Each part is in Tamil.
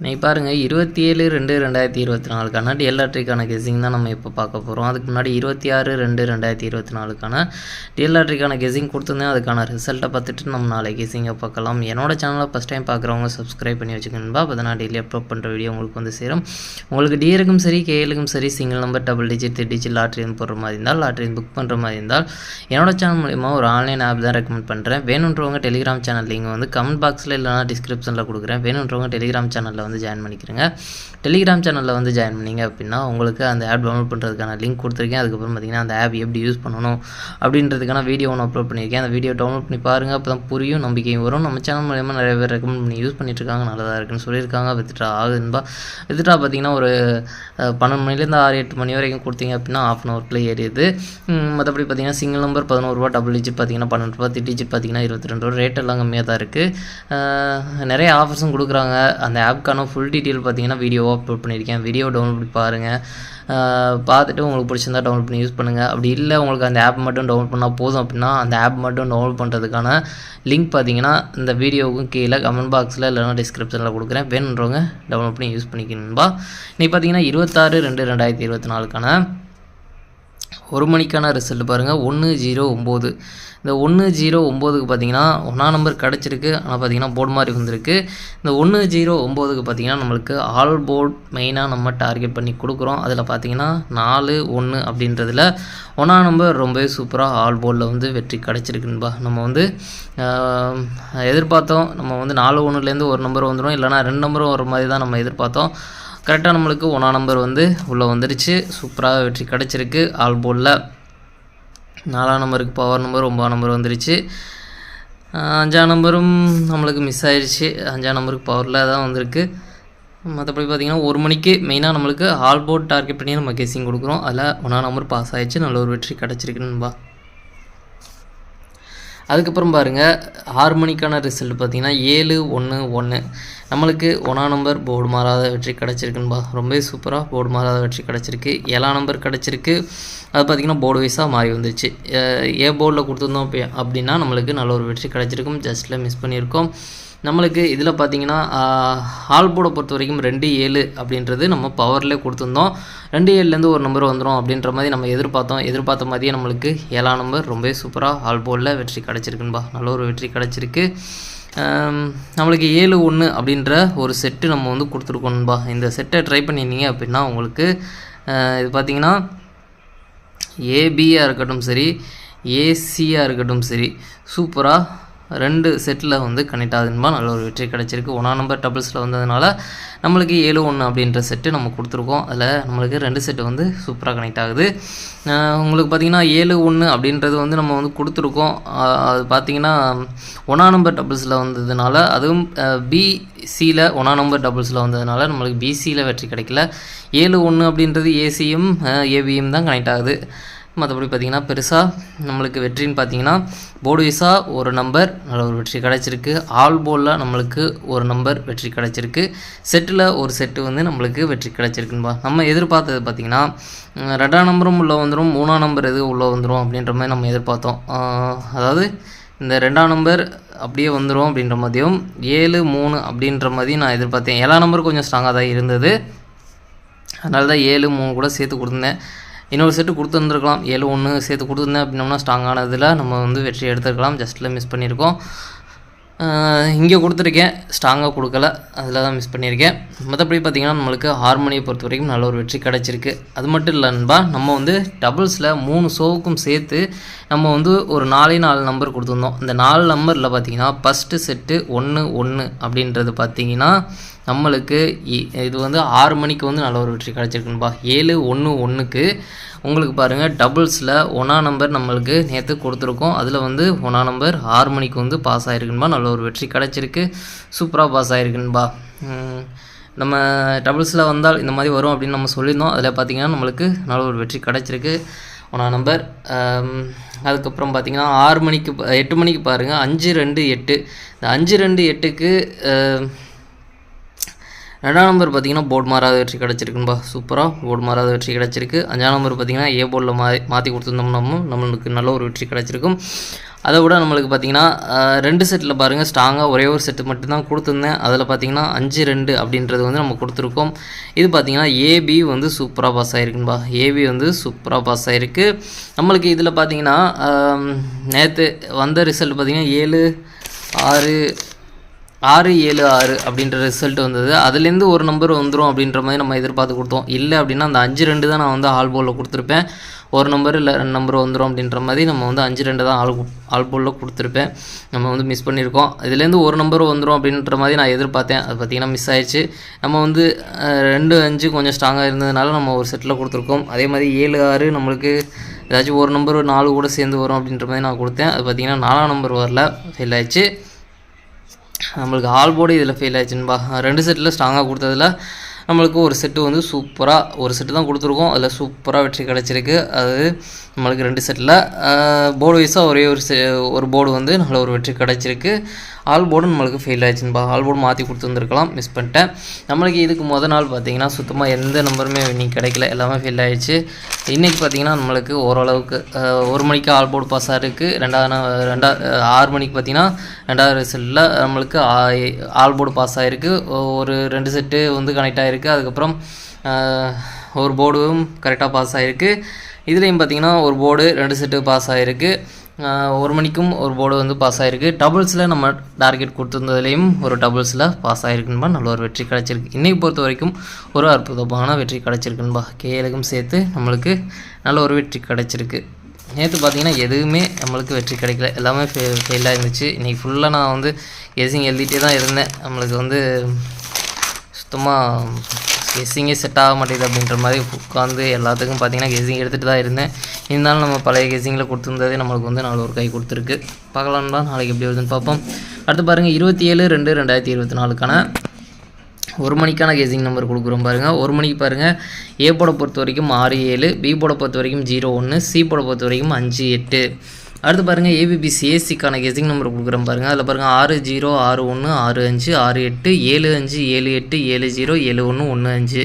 இன்னைக்கு பாருங்கள் இருபத்தி ஏழு ரெண்டு ரெண்டாயிரத்தி இருபத்தி நாலுக்கான டிஎல்ஆர்ட்ரிக்கான கெஸிங் தான் நம்ம இப்போ பார்க்க போகிறோம் அதுக்கு முன்னாடி இருபத்தி ஆறு ரெண்டு ரெண்டாயிரத்தி இருபத்தி நாலுக்கான டிஎல்ஆர்ட்ரிக்கான கெஸிங் கொடுத்துருந்தேன். அதுக்கான ரிசல்ட்டை பார்த்துட்டு நம்ம நாளை கெஸிங்கை பார்க்கலாம். என்னோட சேனலை ஃபஸ்ட் டைம் பார்க்குறவங்க சப்ஸ்கிரைப் பண்ணி வச்சுக்கணும்பா அப்போ தான் நான் டெய்லி அப்லோட் பண்ணுற வீடியோ உங்களுக்கு வந்து சேரும். உங்களுக்கு டிஎலுக்கும் சரி கேஎலுக்கும் சரி single number double digit three digit lottery போடுற மாதிரி இருந்தால் லாட்ரி புக் பண்ணுற மாதிரி இருந்தால் என்னோட சேனல் மூலிமா ஒரு ஆன்லைன் ஆப் தான் ரெக்கமெண்ட் பண்ணுறேன் வேணுன்றவங்க டெலிகிராம் சேனல் லிங்க் வந்து கமெண்ட் பாக்ஸில் இல்லைனா டிஸ்கிரிப்ஷனில் கொடுக்குறேன். வேணுன்றவங்க டெலிகிராம் சேனலில் வந்து ஜாயின் பண்ணிக்கிறேங்க. டெலிகிராம் சேனலில் வந்து ஜாயின் பண்ணிங்க அப்படின்னா உங்களுக்கு அந்த ஆப் டவுன்லோட் பண்ணுறதுக்கான லிங்க் கொடுத்துருக்கேன். அதுக்கப்புறம் பார்த்திங்கன்னா அந்த ஆப் எப்படி யூஸ் பண்ணணும் அப்படின்றதுக்கான வீடியோ ஒன்று அப்லோட் பண்ணியிருக்கேன். அந்த வீடியோ டவுன்லோட் பண்ணி பாருங்கள் அப்போ தான் புரியும் நம்பிக்கையும் வரும். நம்ம சேனல் மூலயமா நிறைய பேர் ரெக்கமெண்ட் பண்ணி யூஸ் பண்ணிட்டுருக்காங்க நல்லதாக இருக்குன்னு சொல்லியிருக்காங்க. வித்ட்ரா ஆகுதுன்பா. வித்ட்ரா பார்த்தீங்கன்னா ஒரு பன்னெண்டு மணிலேருந்து ஆறு எட்டு மணி வரைக்கும் கொடுத்தீங்க அப்படின்னா ஆஃப் அன் ஹவர்க்குள்ளே ஏறிடுது. மற்றபடி பார்த்தீங்கன்னா சிங்கிள் நம்பர் பதினோருபா டபுள் டிஜிட் பார்த்திங்கன்னா பன்னெண்டு ரூபா த்ரீ டிஜிட் பார்த்தீங்கன்னா இருபத்தி ரெண்டு ரூபா ரேட் எல்லாம் கம்மியாக தான் இருக்குது நிறைய ஆஃபர்ஸும் கொடுக்குறாங்க. அந்த ஆப்க்கான ஃபுல் டீட்டெயில் பார்த்தீங்கன்னா வீடியோவாக அப்லோட் பண்ணியிருக்கேன். வீடியோ டவுன்லோட் பண்ணி பாருங்கள் பார்த்துட்டு உங்களுக்கு பிடிச்சிருந்தா டவுன்லோட் பண்ணி யூஸ் பண்ணுங்கள் அப்படி இல்லை உங்களுக்கு அந்த ஆப் மட்டும் டவுன்லோட் பண்ணால் போதும் அப்படின்னா அந்த ஆப் மட்டும் டவுன்லோட் பண்ணுறதுக்கான லிங்க் பார்த்தீங்கன்னா இந்த வீடியோவுக்கும் கீழே கமெண்ட் பாக்ஸில் இல்லைனா டிஸ்கிரிப்ஷனில் கொடுக்குறேன். வேணுன்றவங்க டவுன்லோட் பண்ணி யூஸ் பண்ணிக்கணும்பா. இன்றைக்கி பார்த்தீங்கன்னா இருபத்தாறு ரெண்டு ரெண்டாயிரத்தி இருபத்தி நாலுக்கான ஒரு மணிக்கான ரிசல்ட் பாருங்கள் ஒன்று ஜீரோ ஒம்பது இந்த ஒன்று ஜீரோ ஒம்போதுக்கு பார்த்தீங்கன்னா ஒன்றா நம்பர் கிடச்சிருக்கு. ஆனால் பார்த்தீங்கன்னா போர்டு மாதிரி வந்திருக்கு. இந்த ஒன்று ஜீரோ ஒம்போதுக்கு பார்த்தீங்கன்னா நம்மளுக்கு ஆல் போர்ட் மெயினாக நம்ம டார்கெட் பண்ணி கொடுக்குறோம். அதில் பார்த்தீங்கன்னா நாலு ஒன்று அப்படின்றதுல ஒன்றா நம்பர் ரொம்பவே சூப்பராக ஆல் போர்டில் வந்து வெற்றி கிடச்சிருக்குன்பா நம்ம வந்து எதிர்பார்த்தோம். நம்ம வந்து நாலு ஒன்றுலேருந்து ஒரு நம்பர் வந்துடும் இல்லைனா ரெண்டு நம்பரும் வர மாதிரி தான் நம்ம எதிர்பார்த்தோம். கரெக்டாக நம்மளுக்கு ஒன்றா நம்பர் வந்து உள்ளே வந்துடுச்சு சூப்பராக வெற்றி கிடச்சிருக்கு. ஆல் போலில் நாலாம் நம்பருக்கு பவர் நம்பர் ஒம்பதாம் நம்பர் வந்துடுச்சு அஞ்சாம் நம்பரும் நம்மளுக்கு மிஸ் ஆயிடுச்சு அஞ்சாம் நம்பருக்கு பவரில் தான் வந்திருக்கு. மற்றபடி பார்த்திங்கன்னா ஒரு மணிக்கு மெயினாக நம்மளுக்கு ஆல் போர்ட் டார்கெட் பண்ணி நம்ம கெஸிங் கொடுக்குறோம். அதில் ஒன்றா நம்பர் பாஸ் ஆகிடுச்சு நல்ல ஒரு வெற்றி கிடச்சிருக்குன்னுபா அதுக்கப்புறம் பாருங்கள் ஆறு மணிக்கான ரிசல்ட் பார்த்தீங்கன்னா ஏழு ஒன்று ஒன்று நம்மளுக்கு ஒன்றா நம்பர் போர்டு மாறாத வெற்றி கிடச்சிருக்குன்பா. ரொம்பவே சூப்பராக போர்டு மாறாத வெற்றி கிடச்சிருக்கு. ஏழாம் நம்பர் கிடச்சிருக்கு. அது பார்த்திங்கன்னா போர்டு வைஸாக மாறி வந்துருச்சு. ஏ போர்டில் கொடுத்துருந்தோம் அப்படின்னா நம்மளுக்கு நல்ல ஒரு வெற்றி கிடச்சிருக்கும். ஜஸ்ட்டில் மிஸ் பண்ணியிருக்கோம். நம்மளுக்கு இதில் பார்த்தீங்கன்னா ஆல் போர்டை பொறுத்த வரைக்கும் ரெண்டு ஏழு அப்படின்றது நம்ம பவர்லேயே கொடுத்துருந்தோம். ரெண்டு ஏழுலேருந்து ஒரு நம்பர் வந்துடும் அப்படின்ற மாதிரி நம்ம எதிர்பார்த்தோம். எதிர்பார்த்த மாதிரியே நம்மளுக்கு ஏழாம் நம்பர் ரொம்பவே சூப்பராக ஆல் போர்டில் வெற்றி கிடச்சிருக்குன்பா. நல்ல ஒரு வெற்றி கிடச்சிருக்கு. நம்மளுக்கு ஏழு ஒன்று அப்படின்ற ஒரு செட்டு நம்ம வந்து கொடுத்துருக்கோம்பா இந்த செட்டை ட்ரை பண்ணியிருந்தீங்க அப்படின்னா உங்களுக்கு இது பார்த்தீங்கன்னா ஏபியாக இருக்கட்டும் சரி ஏசியாக இருக்கட்டும் சரி சூப்பராக ரெண்டு செட்டில் வந்து கனெக்ட் ஆகுதுன்பா நல்ல ஒரு வெற்றி கிடச்சிருக்கு. ஒன்றா நம்பர் டபுள்ஸில் வந்ததுனால நம்மளுக்கு ஏழு ஒன்று அப்படின்ற செட்டு நம்ம கொடுத்துருக்கோம். அதில் நம்மளுக்கு ரெண்டு செட்டு வந்து சூப்பராக கனெக்ட் ஆகுது. உங்களுக்கு பார்த்தீங்கன்னா ஏழு ஒன்று அப்படின்றது வந்து நம்ம வந்து கொடுத்துருக்கோம். அது பார்த்தீங்கன்னா ஒன்றா நம்பர் டபுள்ஸில் வந்ததுனால அதுவும் பிசியில் ஒன்றா நம்பர் டபுள்ஸில் வந்ததுனால நம்மளுக்கு பிசியில் வெற்றி கிடைக்கல. ஏழு ஒன்று அப்படின்றது ஏசியும் ஏபியும் தான் கனெக்ட் ஆகுது. மற்றபடி பார்த்திங்கன்னா பெருசாக நம்மளுக்கு வெற்றின்னு பார்த்தீங்கன்னா போர்டு வைஸாக ஒரு நம்பர் நல்ல ஒரு வெற்றி கிடச்சிருக்கு. ஆல் போலில் நம்மளுக்கு ஒரு நம்பர் வெற்றி கிடச்சிருக்கு. செட்டில் ஒரு செட்டு வந்து நம்மளுக்கு வெற்றி கிடச்சிருக்குன்பா. நம்ம எதிர்பார்த்தது பார்த்திங்கன்னா ரெண்டாம் நம்பரும் உள்ளே வந்துடும் மூணாம் நம்பர் எது உள்ளே வந்துடும் அப்படின்ற மாதிரி நம்ம எதிர்பார்த்தோம். அதாவது இந்த ரெண்டாம் நம்பர் அப்படியே வந்துடும் அப்படின்ற மாதிரியும் ஏழு மூணு அப்படின்ற மாதிரி நான் எதிர்பார்த்தேன். ஏழாம் நம்பர் கொஞ்சம் ஸ்ட்ராங்காக தான் இருந்தது. அதனால தான் ஏழு மூணு கூட சேர்த்து கொடுத்துருந்தேன் இன்னொரு செட்டு கொடுத்துருந்துருக்கலாம். ஏழு ஒன்று சேர்த்து கொடுத்துருந்தேன் அப்படின்னோம்னா ஸ்ட்ராங்கானதில் நம்ம வந்து வெற்றி எடுத்துருக்கலாம். ஜஸ்ட்டில் மிஸ் பண்ணியிருக்கோம். இங்கே கொடுத்துருக்கேன். ஸ்ட்ராங்காக கொடுக்கல. அதில் தான் மிஸ் பண்ணியிருக்கேன். மற்றபடி பார்த்திங்கன்னா நம்மளுக்கு ஹார்மோனியை பொறுத்த வரைக்கும் நல்ல ஒரு வெற்றி கிடச்சிருக்கு. அது மட்டும் இல்லை நண்பா நம்ம வந்து டபுள்ஸில் மூணு ஷோவுக்கும் சேர்த்து நம்ம வந்து ஒரு நாலே நாலு நம்பர் கொடுத்துருந்தோம். இந்த நாலு நம்பரில் பார்த்தீங்கன்னா ஃபஸ்ட்டு செட்டு ஒன்று ஒன்று அப்படின்றது பார்த்தீங்கன்னா நம்மளுக்கு இ- இது வந்து ஆறு மணிக்கு வந்து நல்ல ஒரு வெற்றி கிடச்சிருக்குன்பா ஏழு ஒன்று ஒன்றுக்கு உங்களுக்கு பாருங்கள் டபுள்ஸில் ஒன்றா நம்பர் நம்மளுக்கு நேற்று கொடுத்துருக்கோம். அதில் வந்து ஒன்றா நம்பர் ஆறு மணிக்கு வந்து பாஸ் ஆகிருக்குன்பா நல்ல ஒரு வெற்றி கிடச்சிருக்கு. சூப்பராக பாஸ் ஆகிருக்குன்பா நம்ம டபுள்ஸில் வந்தால் இந்த மாதிரி வரும் அப்படின்னு நம்ம சொல்லியிருந்தோம். அதில் பார்த்தீங்கன்னா நம்மளுக்கு நல்ல ஒரு வெற்றி கிடச்சிருக்கு. ஒன்றா நம்பர் அதுக்கப்புறம் பார்த்தீங்கன்னா ஆறு மணிக்கு எட்டு மணிக்கு பாருங்கள் அஞ்சு ரெண்டு எட்டு. இந்த அஞ்சு ரெண்டு எட்டுக்கு ரெண்டாம் நம்பர் பார்த்தீங்கன்னா போர்டு மாறாத வெற்றி கிடச்சிருக்குன்பா. சூப்பராக போர்டு மாறாத வெற்றி கிடச்சிருக்கு. அஞ்சாம் நம்பர் பார்த்தீங்கன்னா ஏ போர்டில் மா மாற்றி கொடுத்துருந்தோம்னா நம்மளுக்கு நல்ல ஒரு வெற்றி கிடச்சிருக்கும். அதை விட நம்மளுக்கு பார்த்தீங்கன்னா ரெண்டு செட்டில் பாருங்கள் ஸ்ட்ராங்காக ஒரே ஒரு செட்டு மட்டும்தான் கொடுத்துருந்தேன். அதில் பார்த்தீங்கன்னா அஞ்சு ரெண்டு அப்படின்றது வந்து நம்ம கொடுத்துருக்கோம். இது பார்த்திங்கன்னா ஏபி வந்து சூப்பராக பாஸ் ஆகிருக்குன்பா ஏபி வந்து சூப்பராக பாஸ் ஆகிருக்கு நம்மளுக்கு இதில் பார்த்தீங்கன்னா நேற்று வந்த ரிசல்ட் பார்த்தீங்கன்னா ஏழு ஆறு ஆறு ஏழு ஆறு அப்படின்ற ரிசல்ட் வந்தது. அதுலேருந்து ஒரு நம்பர் வந்துடும் அப்படின்ற மாதிரி நம்ம எதிர்பார்த்து கொடுத்தோம். இல்லை அப்படின்னா அந்த அஞ்சு ரெண்டு தான் நான் வந்து ஆல் போலில் கொடுத்துருப்பேன். ஒரு நம்பர் இல்லை ரெண்டு நம்பர் வந்துடும் அப்படின்ற மாதிரி நம்ம வந்து அஞ்சு ரெண்டு தான் ஆல் ஆல் போலில் கொடுத்துருப்பேன். நம்ம வந்து மிஸ் பண்ணியிருக்கோம். இதுலேருந்து ஒரு நம்பர் வந்துடும் அப்படின்ற மாதிரி நான் எதிர்பார்த்தேன். அது பார்த்திங்கன்னா மிஸ் ஆயிடுச்சு. நம்ம வந்து ரெண்டு அஞ்சு கொஞ்சம் ஸ்ட்ராங்காக இருந்ததுனால நம்ம ஒரு செட்டில் கொடுத்துருக்கோம். அதே மாதிரி ஏழு ஆறு நம்மளுக்கு ஏதாச்சும் ஒரு நம்பர் நாலு கூட சேர்ந்து வரும் அப்படின்ற மாதிரி நான் கொடுத்தேன். அது பார்த்திங்கன்னா நாலாம் நம்பர் வரல. ஃபெயில் ஆயிடுச்சு. நம்மளுக்கு ஆல் போர்டு இதில் ஃபெயில் ஆயிடுச்சுன்பா. ரெண்டு செட்டில் ஸ்ட்ராங்காக கொடுத்ததுல நம்மளுக்கு ஒரு செட்டு வந்து சூப்பராக ஒரு செட்டு தான் கொடுத்துருக்கோம். அதில் சூப்பராக வெற்றி கிடச்சிருக்கு. அது நம்மளுக்கு ரெண்டு செட்டில் போர்டு வைஸாக ஒரே ஒரு செ ஒரு போர்டு வந்து நல்ல ஒரு வெற்றி கிடச்சிருக்கு. ஆல் போர்டு நம்மளுக்கு ஃபெயில் ஆயிடுச்சுன்பா ஆல் போர்டு மாற்றி கொடுத்துருந்துருக்கலாம். மிஸ் பண்ணிட்டேன். நம்மளுக்கு இதுக்கு முத நாள் பார்த்தீங்கன்னா சுத்தமாக எந்த நம்பருமே இன்னைக்கு கிடைக்கல. எல்லாமே ஃபெயில் ஆயிடுச்சு. இன்றைக்கி பார்த்தீங்கன்னா நம்மளுக்கு ஓரளவுக்கு ஒரு மணிக்கு ஆல் போர்டு பாஸ் ஆகிருக்கு ரெண்டாவது ரெண்டா ஆறு மணிக்கு பார்த்தீங்கன்னா ரெண்டாவது ரிசல்ட்டில் நம்மளுக்கு ஆ- ஆல் போர்டு பாஸ் ஆகிருக்கு ஒரு ரெண்டு செட்டு வந்து கனெக்ட் ஆகிருக்கு அதுக்கப்புறம் ஒரு போர்டும் கரெக்டாக பாஸ் ஆகிருக்கு இதுலேயும் பார்த்தீங்கன்னா ஒரு போர்டு ரெண்டு செட்டு பாஸ் ஆகிருக்கு ஒரு மணிக்கும் ஒரு போர்டு வந்து பாஸ் ஆகிருக்கு டபுள்ஸில் நம்ம டார்கெட் கொடுத்துருந்ததுலேயும் ஒரு டபுள்ஸில் பாஸ் ஆகிருக்குன்பா நல்ல ஒரு வெற்றி கிடச்சிருக்கு. இன்றைக்கி பொறுத்த வரைக்கும் ஒரு அற்புதமான வெற்றி கிடச்சிருக்குன்பா கேலுக்கும் சேர்த்து நம்மளுக்கு நல்ல ஒரு வெற்றி கிடச்சிருக்கு. நேற்று பார்த்தீங்கன்னா எதுவுமே நம்மளுக்கு வெற்றி கிடைக்கல. எல்லாமே ஃபெ ஃபெயிலாக இருந்துச்சு இன்றைக்கி ஃபுல்லாக நான் வந்து கெஸிங் எழுதிட்டே தான் இருந்தேன். நம்மளுக்கு வந்து சுத்தமாக கெஸ்ஸிங்கே செட் ஆக மாட்டேங்குது அப்படின்ற மாதிரி உட்காந்து எல்லாத்துக்கும் பார்த்தீங்கன்னா கெஸ்ஸிங் எடுத்துகிட்டு தான் இருந்தேன். இருந்தாலும் நம்ம பழைய கெஸ்ஸிங்கில் கொடுத்துருந்ததே நம்மளுக்கு வந்து நாலு ஒரு கை கொடுத்துருக்கு. பார்க்கலாம்னா நாளைக்கு எப்படி வருதுன்னு பார்ப்போம். அடுத்து பாருங்கள் இருபத்தி ஏழு ரெண்டு ரெண்டாயிரத்தி இருபத்தி நாலுக்கான ஒரு மணிக்கான கேசிங் நம்பர் கொடுக்குறோம் பாருங்கள் ஒரு மணிக்கு பாருங்கள் ஏ போட பொறுத்த வரைக்கும் ஆறு ஏழு பி போட பொறுத்த வரைக்கும் ஜீரோ ஒன்று சி போட பொறுத்த வரைக்கும் அஞ்சு எட்டு. அடுத்து பாருங்கள் ஏபிபி சிஎஸ்சிக்கான நம்பர் கொடுக்குறேன் பாருங்கள் அதில் பாருங்கள் ஆறு ஜீரோ ஆறு ஒன்று ஆறு அஞ்சு ஆறு எட்டு ஏழு அஞ்சு ஏழு எட்டு ஏழு ஜீரோ ஏழு ஒன்று ஒன்று அஞ்சு.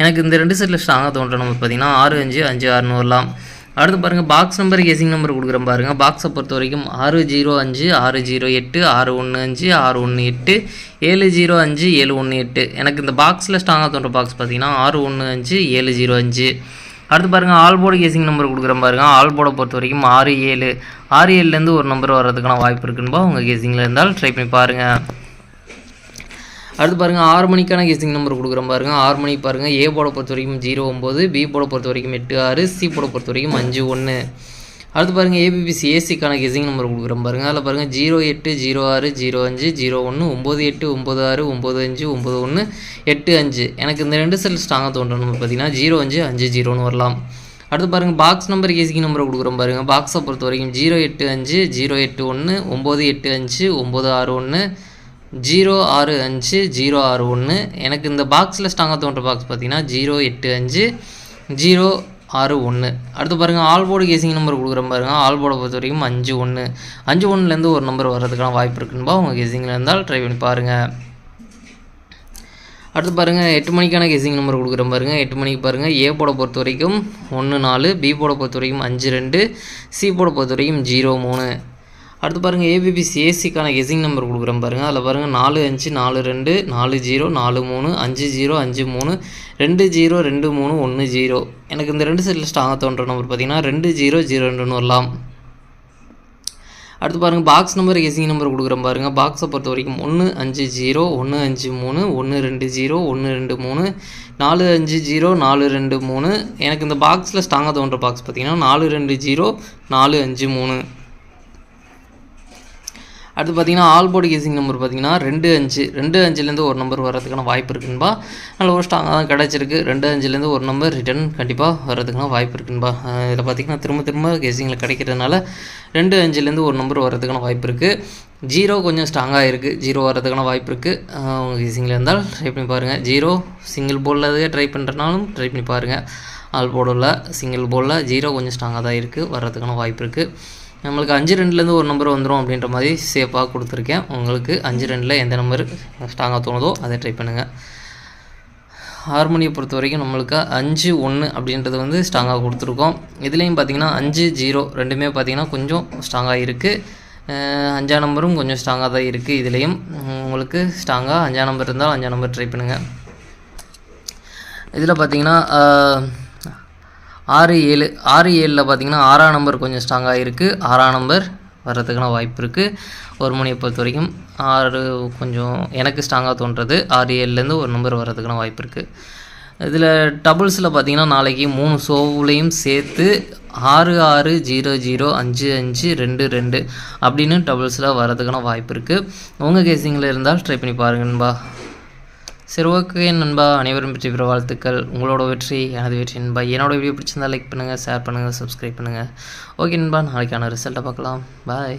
எனக்கு இந்த ரெண்டு செட்டில் ஸ்ட்ராங்காக தோன்ற நம்பர் பார்த்தீங்கன்னா ஆறு அஞ்சு அஞ்சு ஆறுன்னு வரலாம் அடுத்து பாருங்கள் பாக்ஸ் நம்பர் கெஸிங் நம்பர் கொடுக்குறேன் பாருங்கள் பாக்ஸை பொறுத்த வரைக்கும் ஆறு ஜீரோ அஞ்சு ஆறு ஜீரோ எட்டு ஆறு ஒன்று அஞ்சு ஆறு ஒன்று எட்டு ஏழு ஜீரோ அஞ்சு ஏழு ஒன்று எட்டு. எனக்கு இந்த பாக்ஸில் ஸ்ட்ராங்காக தோன்ற பாக்ஸ் பார்த்தீங்கன்னா ஆறு ஒன்று அஞ்சு ஏழு ஜீரோ அஞ்சு. அடுத்து பாருங்கள் ஆல்போட கேசிங் நம்பர் கொடுக்குறேன் பாருங்கள் ஆல்போட பொறுத்த வரைக்கும் ஆறு ஏழு. ஆறு ஏழுலேருந்து ஒரு நம்பர் வர்றதுக்கான வாய்ப்பு இருக்குன்பா உங்கள் கேசிங்கில் இருந்தால் ட்ரை பண்ணி பாருங்கள் அடுத்து பாருங்கள் ஆறு மணிக்கான கெஸ்டிங் நம்பர் கொடுக்குறோம் பாருங்கள் ஆறு மணிக்கு பாருங்கள் ஏ போட பொறுத்த வரைக்கும் ஜீரோ ஒம்பது பி போட பொறுத்த வரைக்கும் எட்டு ஆறு சி போட பொறுத்த வரைக்கும் அஞ்சு ஒன்று அடுத்து பாருங்கள் ஏபிபிசி ஏசிக்கான கெஸ்டிங் நம்பர் கொடுக்குறோம் பாருங்கள் அதில் பாருங்கள் ஜீரோ எட்டு ஜீரோ ஆறு ஜீரோ அஞ்சு ஜீரோ ஒன்று ஒம்பது எட்டு ஒம்பது ஆறு ஒம்பது அஞ்சு ஒம்பது ஒன்று எட்டு அஞ்சு. எனக்கு இந்த ரெண்டு செல் ஸ்ட்ராங்காக தோன்ற நம்பர் பார்த்தீங்கன்னா ஜீரோ அஞ்சு அஞ்சு ஜீரோன்னு வரலாம். அடுத்து பாருங்கள் பாக்ஸ் நம்பர் ஏசிக்கு நம்பரை கொடுக்குறோம் பாருங்கள் பாக்ஸை பொறுத்த வரைக்கும் ஜீரோ எட்டு அஞ்சு ஜீரோ எட்டு ஒன்று ஒம்பது எட்டு அஞ்சு ஒம்பது ஆறு ஒன்று ஜீரோ ஆறு அஞ்சு ஜீரோ ஆறு ஒன்று எனக்கு இந்த பாக்ஸில் ஸ்ட்ராங்காக தோன்ற பாக்ஸ் பார்த்தீங்கன்னா ஜீரோ எட்டு அஞ்சு ஜீரோ ஆறு ஒன்று. அடுத்து பாருங்கள் ஆல்போர்டு கேசிங் நம்பர் கொடுக்குறேன் பாருங்கள் ஆல்போர்டை பொறுத்த வரைக்கும் அஞ்சு ஒன்று. அஞ்சு ஒன்றுலேருந்து ஒரு நம்பர் வர்றதுக்கான வாய்ப்பு இருக்குன்பா? உங்கள் கேசிங்கில் இருந்தால் ட்ரை பண்ணி பாருங்கள் அடுத்து பாருங்கள் எட்டு மணிக்கான கெஸிங் நம்பர் கொடுக்குறேன் பாருங்கள் எட்டு மணிக்கு பாருங்கள் ஏ போட பொறுத்த வரைக்கும் ஒன்று நாலு. பி போட பொறுத்த வரைக்கும் அஞ்சு ரெண்டு. சி போட பொறுத்த வரைக்கும் ஜீரோ மூணு. அடுத்து பாருங்கள் ஏபிபிசி ஏசிக்கான கெஸிங் நம்பர் கொடுக்குறேன் பாருங்கள் அதில் பாருங்கள் நாலு அஞ்சு நாலு ரெண்டு நாலு ஜீரோ நாலு மூணு அஞ்சு ஜீரோ அஞ்சு மூணு ரெண்டு ஜீரோ ரெண்டு மூணு ஒன்று ஜீரோ. எனக்கு இந்த ரெண்டு செட்டில் ஸ்ட்ராங்காக தோன்ற நம்பர் பார்த்தீங்கன்னா ரெண்டு ஜீரோ ஜீரோ ரெண்டுன்னு வரலாம். அடுத்து பாருங்கள் பாக்ஸ் நம்பர் கெஸிங் நம்பர் கொடுக்குறேன் பாருங்கள் பாக்ஸை பொறுத்த வரைக்கும் ஒன்று அஞ்சு ஜீரோ ஒன்று அஞ்சு மூணு ஒன்று ரெண்டு ஜீரோ ஒன்று ரெண்டு மூணு நாலு அஞ்சு ஜீரோ நாலு ரெண்டு மூணு. எனக்கு இந்த பாக்ஸில் ஸ்ட்ராங்காக தோன்ற பாக்ஸ் பார்த்தீங்கன்னா நாலு ரெண்டு ஜீரோ நாலு அஞ்சு மூணு. அடுத்து பார்த்தீங்கன்னா ஆல் போர்டு கேசிங் நம்பர் பார்த்தீங்கன்னா ரெண்டு அஞ்சு. ரெண்டு அஞ்சுலேருந்து ஒரு நம்பர் வரதுக்கான வாய்ப்பு இருக்குன்பா நல்ல ஒரு ஸ்ட்ராங்காக தான் கிடச்சிருக்கு. ரெண்டு அஞ்சுலேருந்து ஒரு நம்பர் ரிட்டர்ன் கண்டிப்பாக வரதுக்கான வாய்ப்பு இருக்குன்பா இதில் பார்த்தீங்கன்னா திரும்ப திரும்ப கேசிங்கில் கிடைக்கிறதுனால ரெண்டு அஞ்சுலேருந்து ஒரு நம்பர் வரதுக்கான வாய்ப்பு இருக்குது ஜீரோ கொஞ்சம் ஸ்ட்ராங்காக இருக்குது ஜீரோ வரதுக்கான வாய்ப்பு இருக்குது உங்கள் கேசிங்கில் இருந்தால் ட்ரை பண்ணி பாருங்கள் ஜீரோ சிங்கிள் போலில் ட்ரை பண்ணுறனாலும் ட்ரை பண்ணி பாருங்கள் ஆல் போர்டில் சிங்கிள் போர்டில் ஜீரோ கொஞ்சம் ஸ்ட்ராங்காக தான் இருக்குது வர்றதுக்கான வாய்ப்பு இருக்குது நம்மளுக்கு அஞ்சு ரெண்டுலேருந்து ஒரு நம்பர் வந்துடும் அப்படின்ற மாதிரி சேஃபாக கொடுத்துருக்கேன். உங்களுக்கு அஞ்சு ரெண்டில் எந்த நம்பர் ஸ்ட்ராங்காக தோணுதோ அதை ட்ரை பண்ணுங்கள் ஹார்மோனியை பொறுத்த வரைக்கும் நம்மளுக்கு அஞ்சு ஒன்று அப்படின்றது வந்து ஸ்ட்ராங்காக கொடுத்துருக்கோம். இதுலேயும் பார்த்தீங்கன்னா அஞ்சு ஜீரோ ரெண்டுமே பார்த்தீங்கன்னா கொஞ்சம் ஸ்ட்ராங்காக இருக்குது அஞ்சாம் நம்பரும் கொஞ்சம் ஸ்ட்ராங்காக தான் இருக்குது இதுலேயும். உங்களுக்கு ஸ்ட்ராங்காக அஞ்சாம் நம்பர் இருந்தால் அஞ்சாம் நம்பர் ட்ரை பண்ணுங்கள் இதில் பார்த்தீங்கன்னா ஆறு ஏழு ஆறு ஏழில் பார்த்தீங்கன்னா ஆறாம் நம்பர் கொஞ்சம் ஸ்ட்ராங்காக இருக்குது ஆறாம் நம்பர் வர்றதுக்கான வாய்ப்பு இருக்குது ஒரு மணியை பொறுத்த வரைக்கும் ஆறு கொஞ்சம் எனக்கு ஸ்ட்ராங்காக தோன்றது. ஆறு ஏழுலேருந்து ஒரு நம்பர் வர்றதுக்கான வாய்ப்பு இருக்குது இதில் டபுள்ஸில் பார்த்தீங்கன்னா நாளைக்கு மூணு ஷோவுலையும் சேர்த்து ஆறு ஆறு ஜீரோ ஜீரோ அஞ்சு அஞ்சு ரெண்டு ரெண்டு அப்படின்னு டபுள்ஸில் வர்றதுக்கான வாய்ப்பு இருக்குது உங்கள் கேசிங்கில் இருந்தால் ட்ரை பண்ணி பாருங்கன்பா. சரி ஓகே நண்பா அனைவரும் பற்றி பெற வாழ்த்துக்கள். உங்களோட வெற்றி எனது வெற்றி நண்பா. என்னோட வீடியோ பிடிச்சிருந்தா லைக் பண்ணுங்கள் ஷேர் பண்ணுங்கள் சப்ஸ்கிரைப் பண்ணுங்கள் ஓகே நண்பா நாளைக்கான ரிசல்ட்டை பார்க்கலாம். பாய்